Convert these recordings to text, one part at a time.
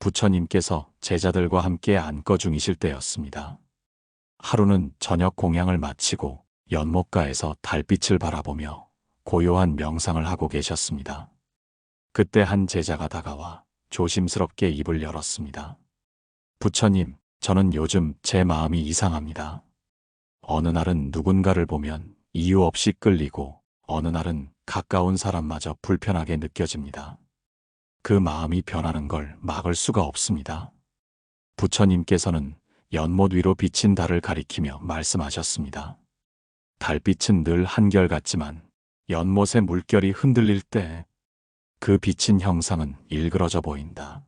부처님께서 제자들과 함께 안거 중이실 때였습니다. 하루는 저녁 공양을 마치고 연못가에서 달빛을 바라보며 고요한 명상을 하고 계셨습니다. 그때 한 제자가 다가와 조심스럽게 입을 열었습니다. 부처님, 저는 요즘 제 마음이 이상합니다. 어느 날은 누군가를 보면 이유 없이 끌리고 어느 날은 가까운 사람마저 불편하게 느껴집니다. 그 마음이 변하는 걸 막을 수가 없습니다. 부처님께서는 연못 위로 비친 달을 가리키며 말씀하셨습니다. 달빛은 늘 한결같지만 연못의 물결이 흔들릴 때 그 비친 형상은 일그러져 보인다.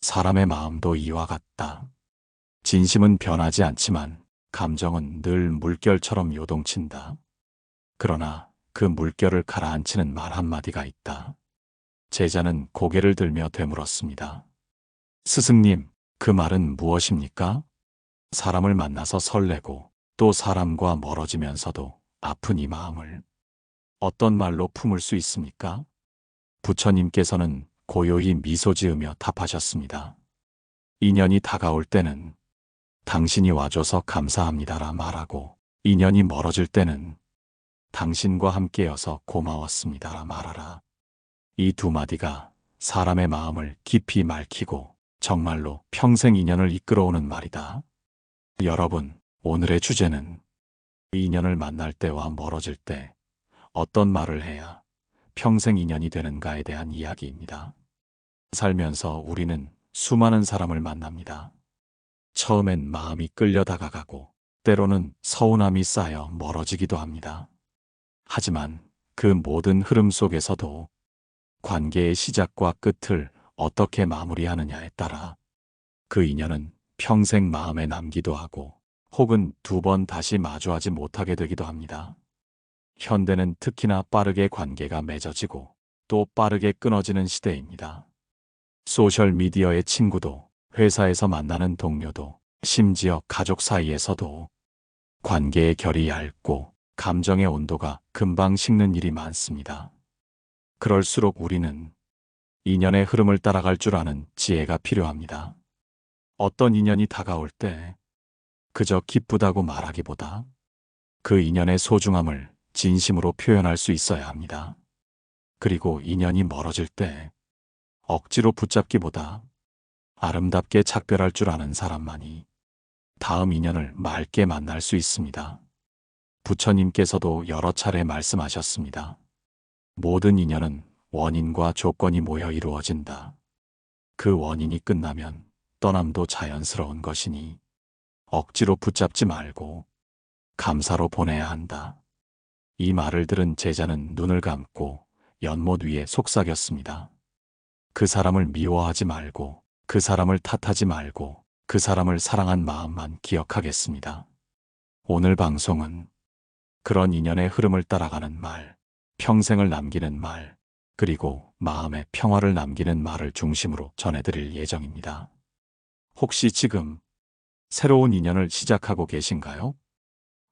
사람의 마음도 이와 같다. 진심은 변하지 않지만 감정은 늘 물결처럼 요동친다. 그러나 그 물결을 가라앉히는 말 한마디가 있다. 제자는 고개를 들며 되물었습니다. 스승님, 그 말은 무엇입니까? 사람을 만나서 설레고 또 사람과 멀어지면서도 아픈 이 마음을 어떤 말로 품을 수 있습니까? 부처님께서는 고요히 미소 지으며 답하셨습니다. 인연이 다가올 때는 당신이 와줘서 감사합니다라 말하고 인연이 멀어질 때는 당신과 함께여서 고마웠습니다라 말하라. 이 두 마디가 사람의 마음을 깊이 말키고 정말로 평생 인연을 이끌어오는 말이다. 여러분, 오늘의 주제는 인연을 만날 때와 멀어질 때 어떤 말을 해야 평생 인연이 되는가에 대한 이야기입니다. 살면서 우리는 수많은 사람을 만납니다. 처음엔 마음이 끌려 다가가고 때로는 서운함이 쌓여 멀어지기도 합니다. 하지만 그 모든 흐름 속에서도 관계의 시작과 끝을 어떻게 마무리하느냐에 따라 그 인연은 평생 마음에 남기도 하고 혹은 두 번 다시 마주하지 못하게 되기도 합니다. 현대는 특히나 빠르게 관계가 맺어지고 또 빠르게 끊어지는 시대입니다. 소셜미디어의 친구도 회사에서 만나는 동료도 심지어 가족 사이에서도 관계의 결이 얇고 감정의 온도가 금방 식는 일이 많습니다. 그럴수록 우리는 인연의 흐름을 따라갈 줄 아는 지혜가 필요합니다. 어떤 인연이 다가올 때 그저 기쁘다고 말하기보다 그 인연의 소중함을 진심으로 표현할 수 있어야 합니다. 그리고 인연이 멀어질 때 억지로 붙잡기보다 아름답게 작별할 줄 아는 사람만이 다음 인연을 맑게 만날 수 있습니다. 부처님께서도 여러 차례 말씀하셨습니다. 모든 인연은 원인과 조건이 모여 이루어진다. 그 원인이 끝나면 떠남도 자연스러운 것이니 억지로 붙잡지 말고 감사로 보내야 한다. 이 말을 들은 제자는 눈을 감고 연못 위에 속삭였습니다. 그 사람을 미워하지 말고 그 사람을 탓하지 말고 그 사람을 사랑한 마음만 기억하겠습니다. 오늘 방송은 그런 인연의 흐름을 따라가는 말, 평생을 남기는 말, 그리고 마음의 평화를 남기는 말을 중심으로 전해드릴 예정입니다. 혹시 지금 새로운 인연을 시작하고 계신가요?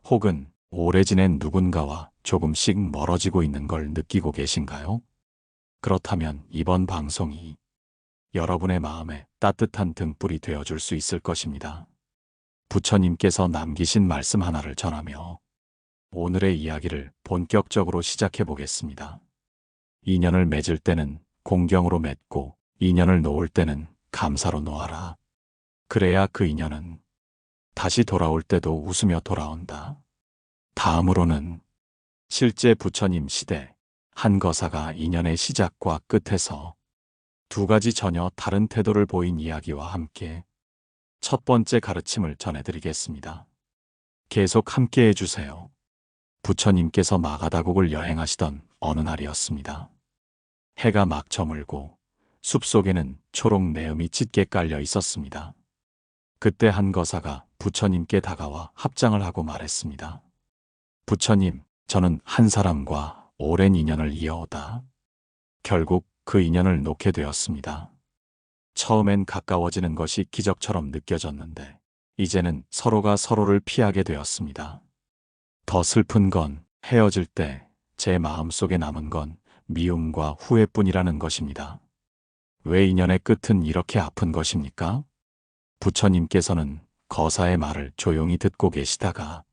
혹은 오래 지낸 누군가와 조금씩 멀어지고 있는 걸 느끼고 계신가요? 그렇다면 이번 방송이 여러분의 마음에 따뜻한 등불이 되어줄 수 있을 것입니다. 부처님께서 남기신 말씀 하나를 전하며 오늘의 이야기를 본격적으로 시작해 보겠습니다. 인연을 맺을 때는 공경으로 맺고 인연을 놓을 때는 감사로 놓아라. 그래야 그 인연은 다시 돌아올 때도 웃으며 돌아온다. 다음으로는 실제 부처님 시대 한 거사가 인연의 시작과 끝에서 두 가지 전혀 다른 태도를 보인 이야기와 함께 첫 번째 가르침을 전해드리겠습니다. 계속 함께 해주세요. 부처님께서 마가다국을 여행하시던 어느 날이었습니다. 해가 막 저물고 숲속에는 초록 내음이 짙게 깔려 있었습니다. 그때 한 거사가 부처님께 다가와 합장을 하고 말했습니다. 부처님, 저는 한 사람과 오랜 인연을 이어오다. 결국 그 인연을 놓게 되었습니다. 처음엔 가까워지는 것이 기적처럼 느껴졌는데, 이제는 서로가 서로를 피하게 되었습니다. 더 슬픈 건 헤어질 때 제 마음속에 남은 건 미움과 후회뿐이라는 것입니다. 왜 인연의 끝은 이렇게 아픈 것입니까? 부처님께서는 거사의 말을 조용히 듣고 계시다가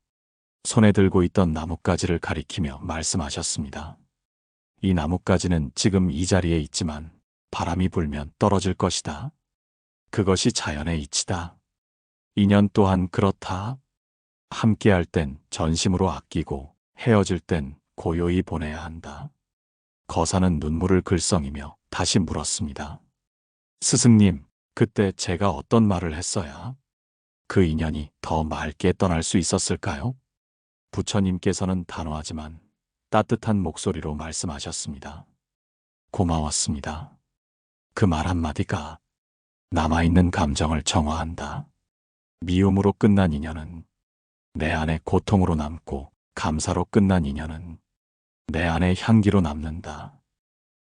손에 들고 있던 나뭇가지를 가리키며 말씀하셨습니다. 이 나뭇가지는 지금 이 자리에 있지만 바람이 불면 떨어질 것이다. 그것이 자연의 이치다. 인연 또한 그렇다. 함께할 땐 전심으로 아끼고 헤어질 땐 고요히 보내야 한다. 거사는 눈물을 글썽이며 다시 물었습니다. 스승님, 그때 제가 어떤 말을 했어야 그 인연이 더 맑게 떠날 수 있었을까요? 부처님께서는 단호하지만 따뜻한 목소리로 말씀하셨습니다. 고마웠습니다. 그 말 한마디가 남아있는 감정을 정화한다. 미움으로 끝난 인연은 내 안에 고통으로 남고 감사로 끝난 인연은 내 안에 향기로 남는다.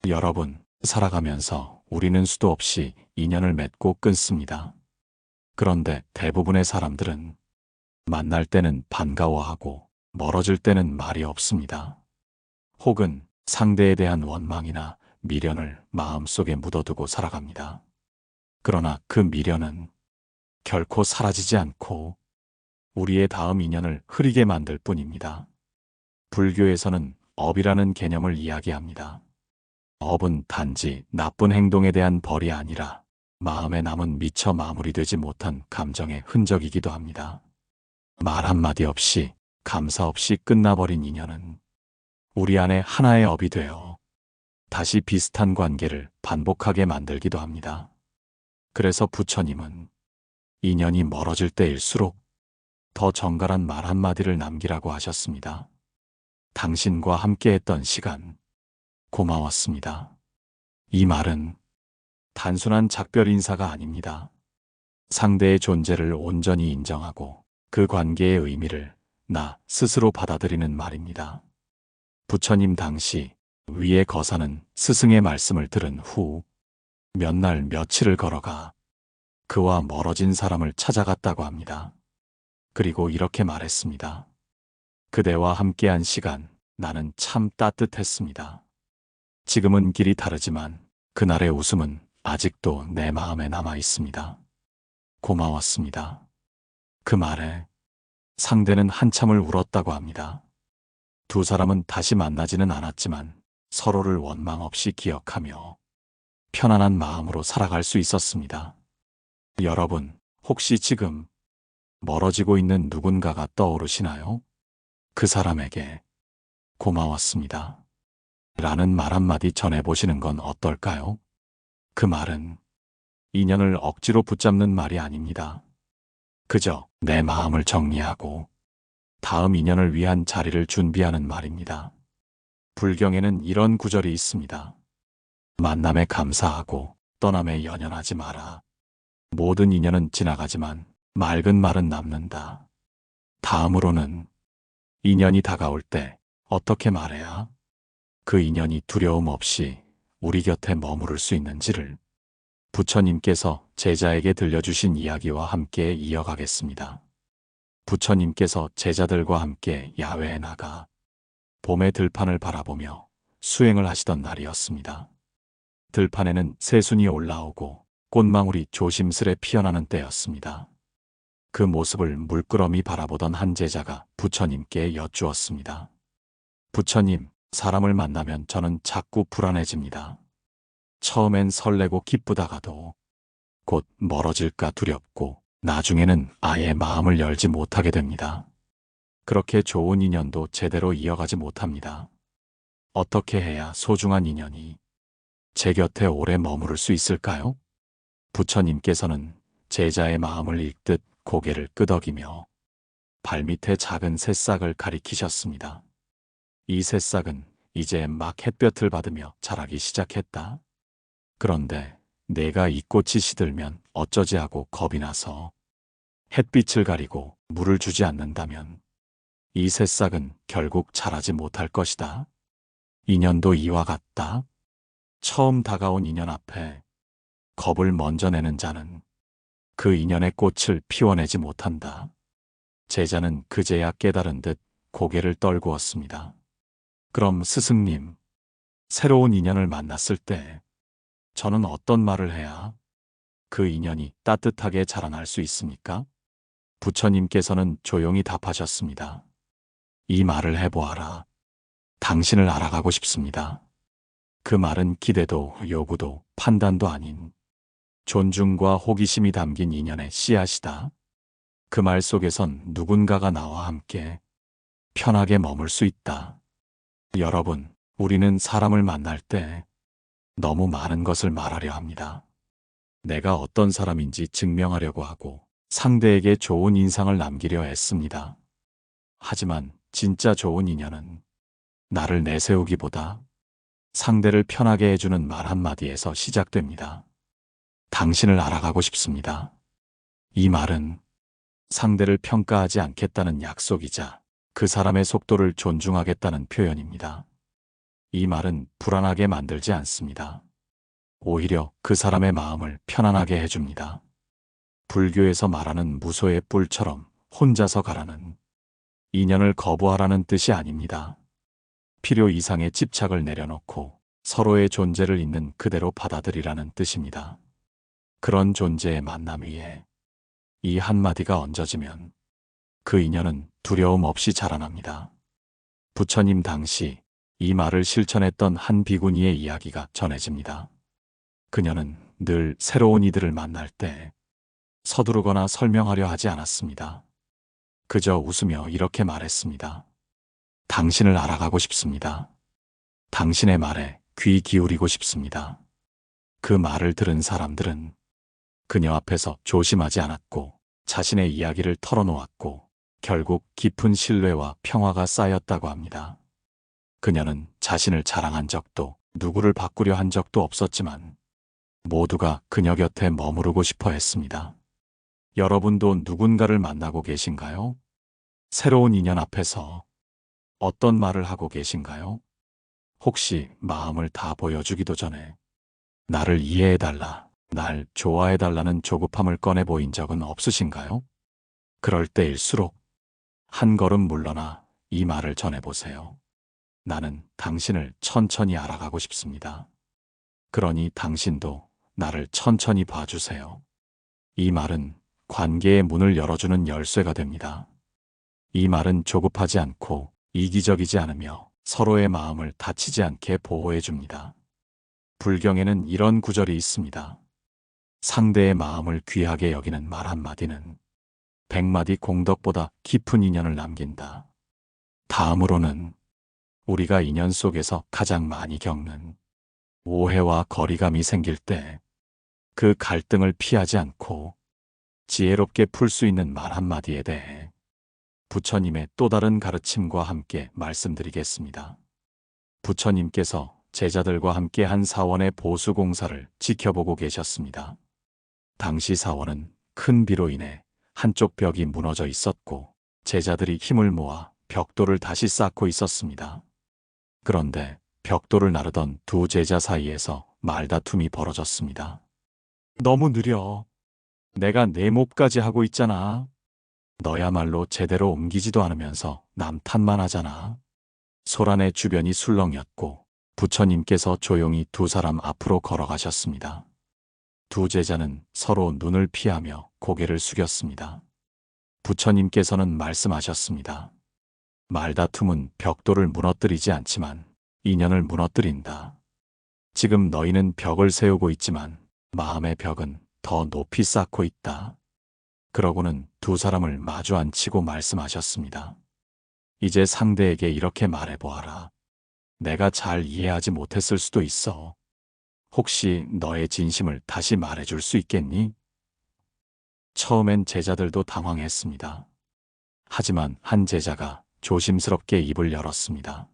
여러분, 살아가면서 우리는 수도 없이 인연을 맺고 끊습니다. 그런데 대부분의 사람들은 만날 때는 반가워하고 멀어질 때는 말이 없습니다. 혹은 상대에 대한 원망이나 미련을 마음속에 묻어두고 살아갑니다. 그러나 그 미련은 결코 사라지지 않고 우리의 다음 인연을 흐리게 만들 뿐입니다. 불교에서는 업이라는 개념을 이야기합니다. 업은 단지 나쁜 행동에 대한 벌이 아니라 마음에 남은 미처 마무리되지 못한 감정의 흔적이기도 합니다. 말 한마디 없이 감사 없이 끝나버린 인연은 우리 안에 하나의 업이 되어 다시 비슷한 관계를 반복하게 만들기도 합니다. 그래서 부처님은 인연이 멀어질 때일수록 더 정갈한 말 한마디를 남기라고 하셨습니다. 당신과 함께했던 시간 고마웠습니다. 이 말은 단순한 작별 인사가 아닙니다. 상대의 존재를 온전히 인정하고 그 관계의 의미를 나 스스로 받아들이는 말입니다. 부처님 당시 위의 거사는 스승의 말씀을 들은 후 몇 날 며칠을 걸어가 그와 멀어진 사람을 찾아갔다고 합니다. 그리고 이렇게 말했습니다. 그대와 함께한 시간 나는 참 따뜻했습니다. 지금은 길이 다르지만 그날의 웃음은 아직도 내 마음에 남아 있습니다. 고마웠습니다. 그 말에 상대는 한참을 울었다고 합니다. 두 사람은 다시 만나지는 않았지만 서로를 원망 없이 기억하며 편안한 마음으로 살아갈 수 있었습니다. 여러분, 혹시 지금 멀어지고 있는 누군가가 떠오르시나요? 그 사람에게 고마웠습니다. 라는 말 한마디 전해보시는 건 어떨까요? 그 말은 인연을 억지로 붙잡는 말이 아닙니다. 그저 내 마음을 정리하고 다음 인연을 위한 자리를 준비하는 말입니다. 불경에는 이런 구절이 있습니다. 만남에 감사하고 떠남에 연연하지 마라. 모든 인연은 지나가지만 맑은 말은 남는다. 다음으로는 인연이 다가올 때 어떻게 말해야 그 인연이 두려움 없이 우리 곁에 머무를 수 있는지를 부처님께서 제자에게 들려주신 이야기와 함께 이어가겠습니다. 부처님께서 제자들과 함께 야외에 나가 봄의 들판을 바라보며 수행을 하시던 날이었습니다. 들판에는 새순이 올라오고 꽃망울이 조심스레 피어나는 때였습니다. 그 모습을 물끄러미 바라보던 한 제자가 부처님께 여쭈었습니다. 부처님, 사람을 만나면 저는 자꾸 불안해집니다. 처음엔 설레고 기쁘다가도 곧 멀어질까 두렵고 나중에는 아예 마음을 열지 못하게 됩니다. 그렇게 좋은 인연도 제대로 이어가지 못합니다. 어떻게 해야 소중한 인연이 제 곁에 오래 머무를 수 있을까요? 부처님께서는 제자의 마음을 읽듯 고개를 끄덕이며 발밑에 작은 새싹을 가리키셨습니다. 이 새싹은 이제 막 햇볕을 받으며 자라기 시작했다. 그런데 내가 이 꽃이 시들면 어쩌지 하고 겁이 나서 햇빛을 가리고 물을 주지 않는다면 이 새싹은 결국 자라지 못할 것이다. 인연도 이와 같다. 처음 다가온 인연 앞에 겁을 먼저 내는 자는 그 인연의 꽃을 피워내지 못한다. 제자는 그제야 깨달은 듯 고개를 떨구었습니다. 그럼 스승님, 새로운 인연을 만났을 때 저는 어떤 말을 해야 그 인연이 따뜻하게 자라날 수 있습니까? 부처님께서는 조용히 답하셨습니다. 이 말을 해보아라. 당신을 알아가고 싶습니다. 그 말은 기대도 요구도 판단도 아닌 존중과 호기심이 담긴 인연의 씨앗이다. 그 말 속에선 누군가가 나와 함께 편하게 머물 수 있다. 여러분, 우리는 사람을 만날 때 너무 많은 것을 말하려 합니다. 내가 어떤 사람인지 증명하려고 하고 상대에게 좋은 인상을 남기려 했습니다. 하지만 진짜 좋은 인연은 나를 내세우기보다 상대를 편하게 해주는 말 한마디에서 시작됩니다. 당신을 알아가고 싶습니다. 이 말은 상대를 평가하지 않겠다는 약속이자 그 사람의 속도를 존중하겠다는 표현입니다. 이 말은 불안하게 만들지 않습니다. 오히려 그 사람의 마음을 편안하게 해줍니다. 불교에서 말하는 무소의 뿔처럼 혼자서 가라는 인연을 거부하라는 뜻이 아닙니다. 필요 이상의 집착을 내려놓고 서로의 존재를 있는 그대로 받아들이라는 뜻입니다. 그런 존재의 만남 위에 이 한마디가 얹어지면 그 인연은 두려움 없이 자라납니다. 부처님 당시 이 말을 실천했던 한 비구니의 이야기가 전해집니다. 그녀는 늘 새로운 이들을 만날 때 서두르거나 설명하려 하지 않았습니다. 그저 웃으며 이렇게 말했습니다. 당신을 알아가고 싶습니다. 당신의 말에 귀 기울이고 싶습니다. 그 말을 들은 사람들은 그녀 앞에서 조심하지 않았고 자신의 이야기를 털어놓았고 결국 깊은 신뢰와 평화가 쌓였다고 합니다. 그녀는 자신을 자랑한 적도 누구를 바꾸려 한 적도 없었지만 모두가 그녀 곁에 머무르고 싶어 했습니다. 여러분도 누군가를 만나고 계신가요? 새로운 인연 앞에서 어떤 말을 하고 계신가요? 혹시 마음을 다 보여주기도 전에 나를 이해해달라, 날 좋아해달라는 조급함을 꺼내 보인 적은 없으신가요? 그럴 때일수록 한 걸음 물러나 이 말을 전해보세요. 나는 당신을 천천히 알아가고 싶습니다. 그러니 당신도 나를 천천히 봐주세요. 이 말은 관계의 문을 열어주는 열쇠가 됩니다. 이 말은 조급하지 않고 이기적이지 않으며 서로의 마음을 다치지 않게 보호해 줍니다. 불경에는 이런 구절이 있습니다. 상대의 마음을 귀하게 여기는 말 한마디는 백마디 공덕보다 깊은 인연을 남긴다. 다음으로는 우리가 인연 속에서 가장 많이 겪는 오해와 거리감이 생길 때 그 갈등을 피하지 않고 지혜롭게 풀 수 있는 말 한마디에 대해 부처님의 또 다른 가르침과 함께 말씀드리겠습니다. 부처님께서 제자들과 함께 한 사원의 보수 공사를 지켜보고 계셨습니다. 당시 사원은 큰 비로 인해 한쪽 벽이 무너져 있었고 제자들이 힘을 모아 벽돌을 다시 쌓고 있었습니다. 그런데 벽돌을 나르던 두 제자 사이에서 말다툼이 벌어졌습니다. 너무 느려. 내가 내 몫까지 하고 있잖아. 너야말로 제대로 옮기지도 않으면서 남 탓만 하잖아. 소란의 주변이 술렁였고 부처님께서 조용히 두 사람 앞으로 걸어가셨습니다. 두 제자는 서로 눈을 피하며 고개를 숙였습니다. 부처님께서는 말씀하셨습니다. 말다툼은 벽돌을 무너뜨리지 않지만 인연을 무너뜨린다. 지금 너희는 벽을 세우고 있지만 마음의 벽은 더 높이 쌓고 있다. 그러고는 두 사람을 마주 앉히고 말씀하셨습니다. 이제 상대에게 이렇게 말해보아라. 내가 잘 이해하지 못했을 수도 있어. 혹시 너의 진심을 다시 말해줄 수 있겠니? 처음엔 제자들도 당황했습니다. 하지만 한 제자가 조심스럽게 입을 열었습니다.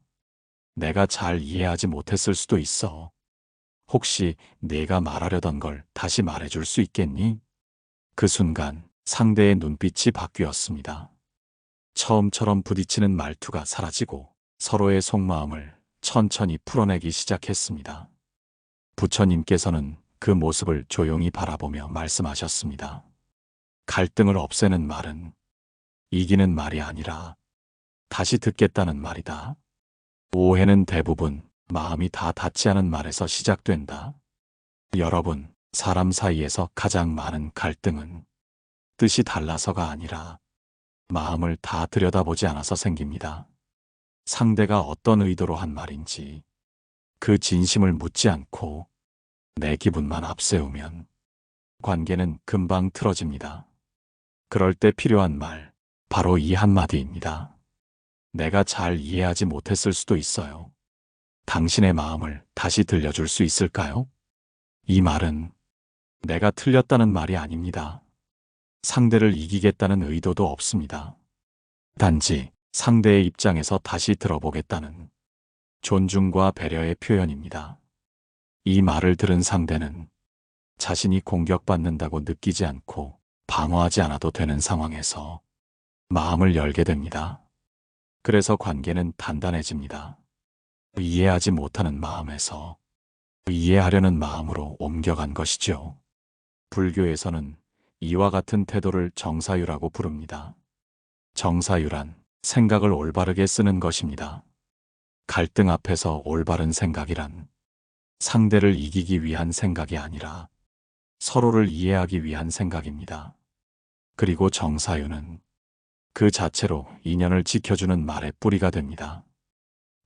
내가 잘 이해하지 못했을 수도 있어. 혹시 내가 말하려던 걸 다시 말해줄 수 있겠니? 그 순간 상대의 눈빛이 바뀌었습니다. 처음처럼 부딪히는 말투가 사라지고 서로의 속마음을 천천히 풀어내기 시작했습니다. 부처님께서는 그 모습을 조용히 바라보며 말씀하셨습니다. 갈등을 없애는 말은 이기는 말이 아니라 다시 듣겠다는 말이다. 오해는 대부분 마음이 다 닿지 않은 말에서 시작된다. 여러분, 사람 사이에서 가장 많은 갈등은 뜻이 달라서가 아니라 마음을 다 들여다보지 않아서 생깁니다. 상대가 어떤 의도로 한 말인지 그 진심을 묻지 않고 내 기분만 앞세우면 관계는 금방 틀어집니다. 그럴 때 필요한 말, 바로 이 한마디입니다. 내가 잘 이해하지 못했을 수도 있어요. 당신의 마음을 다시 들려줄 수 있을까요? 이 말은 내가 틀렸다는 말이 아닙니다. 상대를 이기겠다는 의도도 없습니다. 단지 상대의 입장에서 다시 들어보겠다는 존중과 배려의 표현입니다. 이 말을 들은 상대는 자신이 공격받는다고 느끼지 않고 방어하지 않아도 되는 상황에서 마음을 열게 됩니다. 그래서 관계는 단단해집니다. 이해하지 못하는 마음에서 이해하려는 마음으로 옮겨간 것이죠. 불교에서는 이와 같은 태도를 정사유라고 부릅니다. 정사유란 생각을 올바르게 쓰는 것입니다. 갈등 앞에서 올바른 생각이란 상대를 이기기 위한 생각이 아니라 서로를 이해하기 위한 생각입니다. 그리고 정사유는 그 자체로 인연을 지켜주는 말의 뿌리가 됩니다.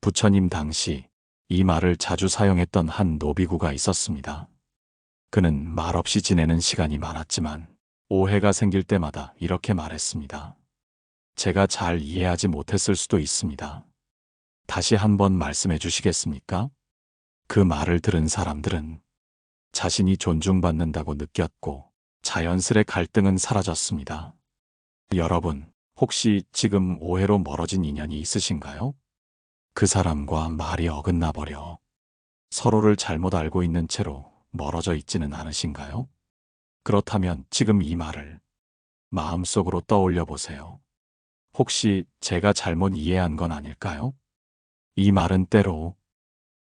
부처님 당시 이 말을 자주 사용했던 한 노비구가 있었습니다. 그는 말없이 지내는 시간이 많았지만 오해가 생길 때마다 이렇게 말했습니다. 제가 잘 이해하지 못했을 수도 있습니다. 다시 한번 말씀해 주시겠습니까? 그 말을 들은 사람들은 자신이 존중받는다고 느꼈고 자연스레 갈등은 사라졌습니다. 여러분, 혹시 지금 오해로 멀어진 인연이 있으신가요? 그 사람과 말이 어긋나 버려 서로를 잘못 알고 있는 채로 멀어져 있지는 않으신가요? 그렇다면 지금 이 말을 마음속으로 떠올려 보세요. 혹시 제가 잘못 이해한 건 아닐까요? 이 말은 때로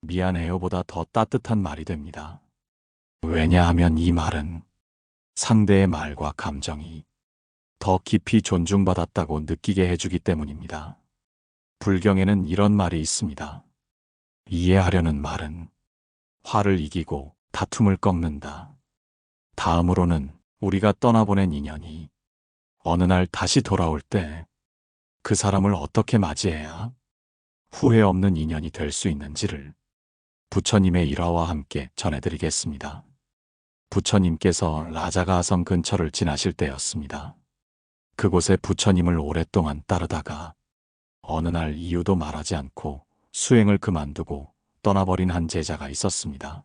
미안해요보다 더 따뜻한 말이 됩니다. 왜냐하면 이 말은 상대의 말과 감정이 더 깊이 존중받았다고 느끼게 해주기 때문입니다. 불경에는 이런 말이 있습니다. 이해하려는 말은 화를 이기고 다툼을 꺾는다. 다음으로는 우리가 떠나보낸 인연이 어느 날 다시 돌아올 때 그 사람을 어떻게 맞이해야 후회 없는 인연이 될 수 있는지를 부처님의 일화와 함께 전해드리겠습니다. 부처님께서 라자가성 근처를 지나실 때였습니다. 그곳에 부처님을 오랫동안 따르다가 어느 날 이유도 말하지 않고 수행을 그만두고 떠나버린 한 제자가 있었습니다.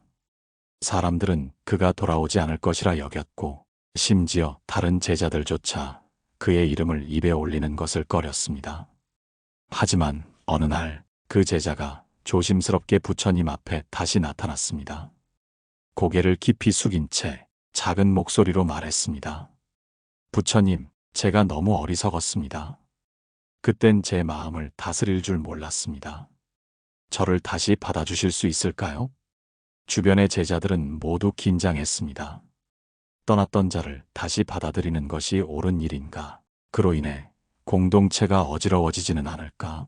사람들은 그가 돌아오지 않을 것이라 여겼고 심지어 다른 제자들조차 그의 이름을 입에 올리는 것을 꺼렸습니다. 하지만 어느 날 그 제자가 조심스럽게 부처님 앞에 다시 나타났습니다. 고개를 깊이 숙인 채 작은 목소리로 말했습니다. 부처님, 제가 너무 어리석었습니다. 그땐 제 마음을 다스릴 줄 몰랐습니다. 저를 다시 받아주실 수 있을까요? 주변의 제자들은 모두 긴장했습니다. 떠났던 자를 다시 받아들이는 것이 옳은 일인가? 그로 인해 공동체가 어지러워지지는 않을까?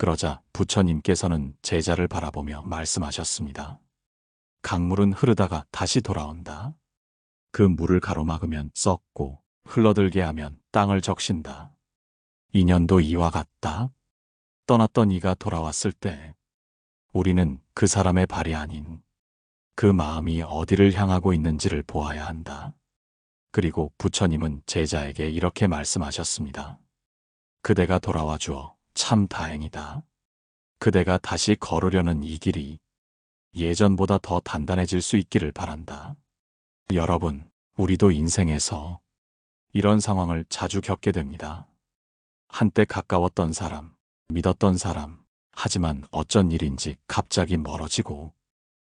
그러자 부처님께서는 제자를 바라보며 말씀하셨습니다. 강물은 흐르다가 다시 돌아온다. 그 물을 가로막으면 썩고 흘러들게 하면 땅을 적신다. 인연도 이와 같다. 떠났던 이가 돌아왔을 때 우리는 그 사람의 발이 아닌 그 마음이 어디를 향하고 있는지를 보아야 한다. 그리고 부처님은 제자에게 이렇게 말씀하셨습니다. 그대가 돌아와 주어 참 다행이다. 그대가 다시 걸으려는 이 길이 예전보다 더 단단해질 수 있기를 바란다. 여러분, 우리도 인생에서 이런 상황을 자주 겪게 됩니다. 한때 가까웠던 사람, 믿었던 사람, 하지만 어쩐 일인지 갑자기 멀어지고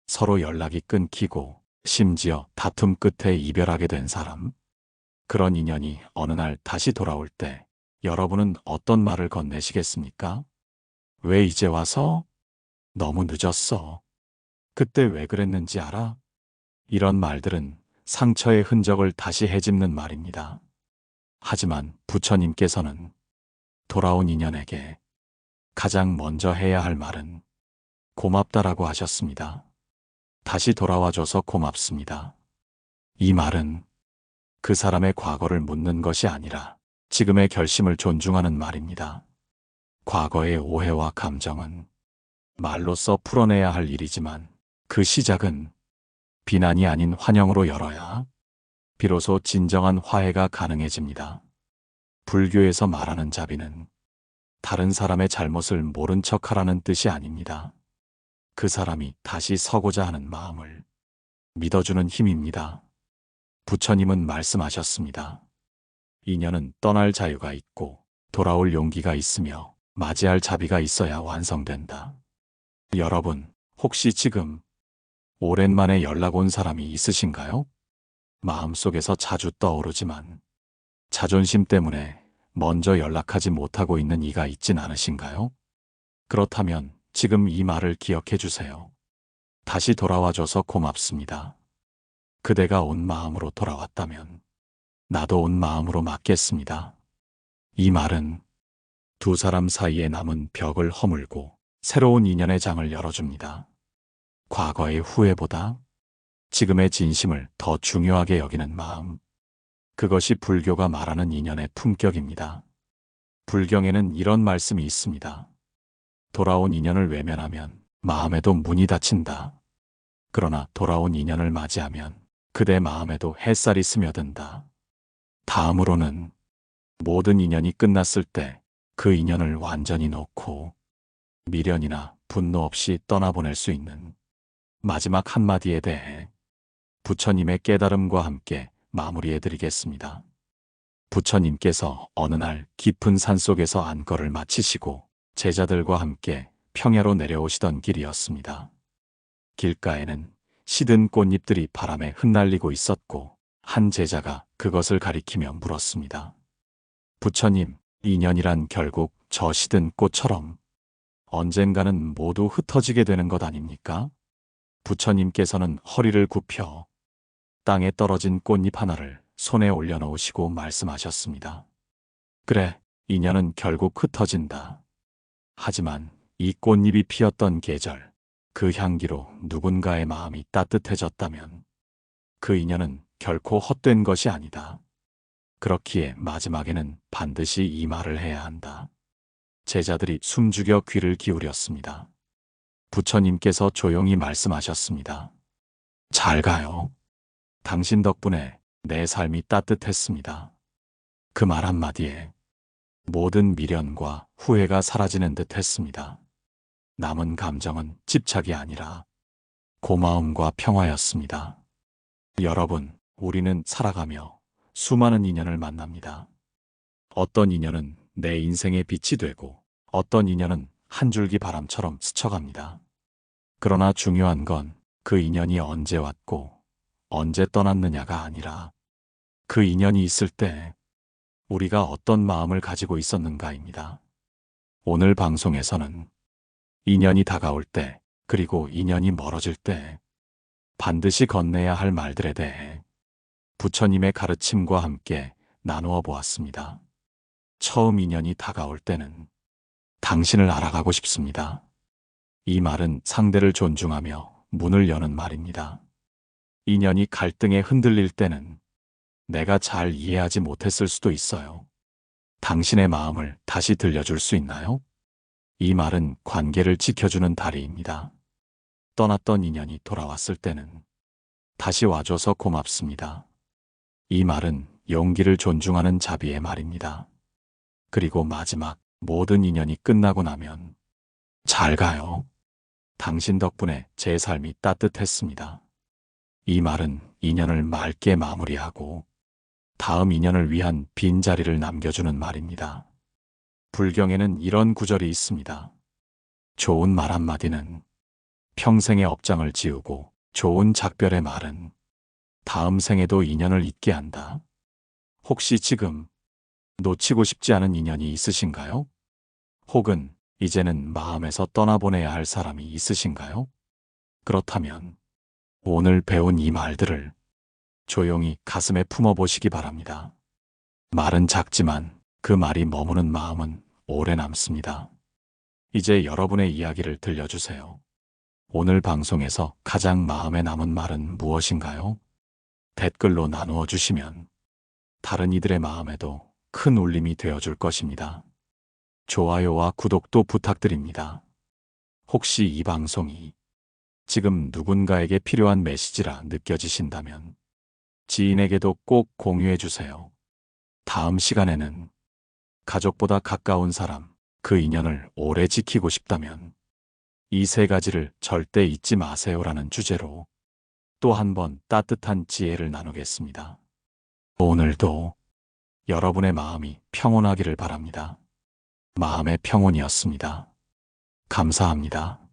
서로 연락이 끊기고 심지어 다툼 끝에 이별하게 된 사람. 그런 인연이 어느 날 다시 돌아올 때 여러분은 어떤 말을 건네시겠습니까? 왜 이제 와서? 너무 늦었어. 그때 왜 그랬는지 알아? 이런 말들은 상처의 흔적을 다시 해집는 말입니다. 하지만 부처님께서는 돌아온 인연에게 가장 먼저 해야 할 말은 고맙다라고 하셨습니다. 다시 돌아와줘서 고맙습니다. 이 말은 그 사람의 과거를 묻는 것이 아니라 지금의 결심을 존중하는 말입니다. 과거의 오해와 감정은 말로써 풀어내야 할 일이지만 그 시작은 비난이 아닌 환영으로 열어야 비로소 진정한 화해가 가능해집니다. 불교에서 말하는 자비는 다른 사람의 잘못을 모른 척 하라는 뜻이 아닙니다. 그 사람이 다시 서고자 하는 마음을 믿어주는 힘입니다. 부처님은 말씀하셨습니다. 인연은 떠날 자유가 있고 돌아올 용기가 있으며 맞이할 자비가 있어야 완성된다. 여러분, 혹시 지금 오랜만에 연락 온 사람이 있으신가요? 마음속에서 자주 떠오르지만 자존심 때문에 먼저 연락하지 못하고 있는 이가 있진 않으신가요? 그렇다면 지금 이 말을 기억해 주세요. 다시 돌아와줘서 고맙습니다. 그대가 온 마음으로 돌아왔다면 나도 온 마음으로 맞겠습니다. 이 말은 두 사람 사이에 남은 벽을 허물고 새로운 인연의 장을 열어줍니다. 과거의 후회보다 지금의 진심을 더 중요하게 여기는 마음. 그것이 불교가 말하는 인연의 품격입니다. 불경에는 이런 말씀이 있습니다. 돌아온 인연을 외면하면 마음에도 문이 닫힌다. 그러나 돌아온 인연을 맞이하면 그대 마음에도 햇살이 스며든다. 다음으로는 모든 인연이 끝났을 때 그 인연을 완전히 놓고 미련이나 분노 없이 떠나보낼 수 있는 마지막 한마디에 대해 부처님의 깨달음과 함께 마무리해 드리겠습니다. 부처님께서 어느 날 깊은 산 속에서 안거를 마치시고 제자들과 함께 평야로 내려오시던 길이었습니다. 길가에는 시든 꽃잎들이 바람에 흩날리고 있었고 한 제자가 그것을 가리키며 물었습니다. 부처님, 인연이란 결국 저 시든 꽃처럼 언젠가는 모두 흩어지게 되는 것 아닙니까? 부처님께서는 허리를 굽혀 땅에 떨어진 꽃잎 하나를 손에 올려놓으시고 말씀하셨습니다. 그래, 인연은 결국 흩어진다. 하지만 이 꽃잎이 피었던 계절, 그 향기로 누군가의 마음이 따뜻해졌다면 그 인연은 결코 헛된 것이 아니다. 그렇기에 마지막에는 반드시 이 말을 해야 한다. 제자들이 숨죽여 귀를 기울였습니다. 부처님께서 조용히 말씀하셨습니다. 잘 가요. 당신 덕분에 내 삶이 따뜻했습니다. 그 말 한마디에 모든 미련과 후회가 사라지는 듯 했습니다. 남은 감정은 집착이 아니라 고마움과 평화였습니다. 여러분, 우리는 살아가며 수많은 인연을 만납니다. 어떤 인연은 내 인생의 빛이 되고 어떤 인연은 한 줄기 바람처럼 스쳐갑니다. 그러나 중요한 건 그 인연이 언제 왔고 언제 떠났느냐가 아니라 그 인연이 있을 때 우리가 어떤 마음을 가지고 있었는가입니다. 오늘 방송에서는 인연이 다가올 때 그리고 인연이 멀어질 때 반드시 건네야 할 말들에 대해 부처님의 가르침과 함께 나누어 보았습니다. 처음 인연이 다가올 때는 당신을 알아가고 싶습니다. 이 말은 상대를 존중하며 문을 여는 말입니다. 인연이 갈등에 흔들릴 때는 내가 잘 이해하지 못했을 수도 있어요. 당신의 마음을 다시 들려줄 수 있나요? 이 말은 관계를 지켜주는 다리입니다. 떠났던 인연이 돌아왔을 때는 다시 와줘서 고맙습니다. 이 말은 용기를 존중하는 자비의 말입니다. 그리고 마지막 모든 인연이 끝나고 나면 잘 가요. 당신 덕분에 제 삶이 따뜻했습니다. 이 말은 인연을 맑게 마무리하고 다음 인연을 위한 빈자리를 남겨주는 말입니다. 불경에는 이런 구절이 있습니다. 좋은 말 한마디는 평생의 업장을 지우고 좋은 작별의 말은 다음 생에도 인연을 잊게 한다. 혹시 지금 놓치고 싶지 않은 인연이 있으신가요? 혹은 이제는 마음에서 떠나보내야 할 사람이 있으신가요? 그렇다면 오늘 배운 이 말들을 조용히 가슴에 품어보시기 바랍니다. 말은 작지만 그 말이 머무는 마음은 오래 남습니다. 이제 여러분의 이야기를 들려주세요. 오늘 방송에서 가장 마음에 남은 말은 무엇인가요? 댓글로 나누어 주시면 다른 이들의 마음에도 큰 울림이 되어 줄 것입니다. 좋아요와 구독도 부탁드립니다. 혹시 이 방송이 지금 누군가에게 필요한 메시지라 느껴지신다면 지인에게도 꼭 공유해 주세요. 다음 시간에는 가족보다 가까운 사람, 그 인연을 오래 지키고 싶다면 이 세 가지를 절대 잊지 마세요라는 주제로 또 한 번 따뜻한 지혜를 나누겠습니다. 오늘도 여러분의 마음이 평온하기를 바랍니다. 마음의 평온이었습니다. 감사합니다.